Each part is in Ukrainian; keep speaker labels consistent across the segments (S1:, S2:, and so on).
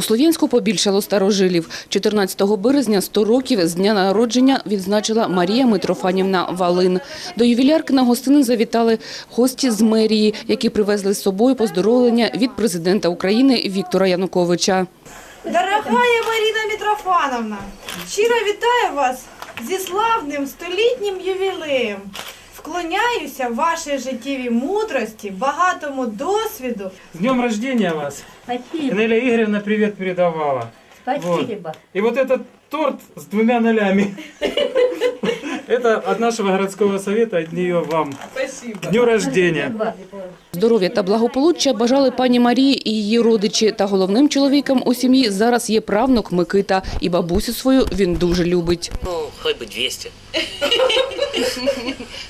S1: У Слов'янську побільшало старожилів. 14 березня 100 років з дня народження відзначила Марія Митрофанівна Валин. До ювілярки на гостину завітали гості з мерії, які привезли з собою поздоровлення від президента України Віктора Януковича.
S2: Дорогая Марина Митрофановна, щиро вітаю вас зі славним столітнім ювілеєм. Вклоняюся вашій життєвій мудрості, багатому досвіду.
S3: С днем рождения вас!
S4: Спасибо,
S3: Неля Игоревна привет передавала.
S4: спасибо.
S3: И вот этот торт с двумя нолями. Это от нашего городского совета, от нее вам. Спасибо. Дню рождения.
S1: Здоров'я та благополуччя бажали пані Марії і її родичі. Та головним чоловіком у сім'ї зараз є правнук Микита. І бабусю свою він дуже любить.
S5: Ну, хоть бы 200.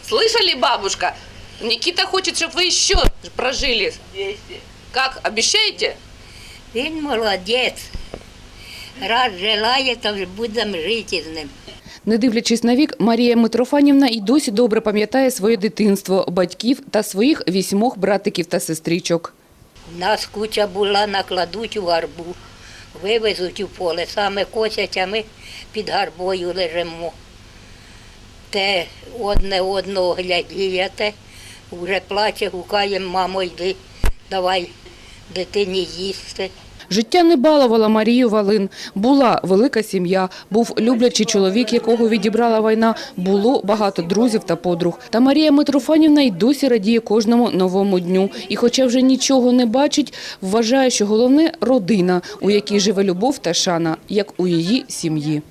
S6: Слышали, бабушка? Никита хочет, чтобы вы еще прожили. Как, обещаете?
S4: Він молодець. Раз желає, то ж будемо жити з ним.
S1: Не дивлячись на вік, Марія Митрофанівна і досі добре пам'ятає своє дитинство, батьків та своїх вісьмох братиків та сестричок.
S4: У нас куча була, накладуть у гарбу, вивезуть у поле, саме косять, а ми під гарбою лежимо. Те одне одного глядієте, вже плаче, гукає, мамо, йди, давай дитині їсти.
S1: Життя не балувала Марію Валин. Була велика сім'я, був люблячий чоловік, якого відібрала війна, було багато друзів та подруг. Та Марія Митрофанівна й досі радіє кожному новому дню. І хоча вже нічого не бачить, вважає, що головне – родина, у якій живе любов та шана, як у її сім'ї.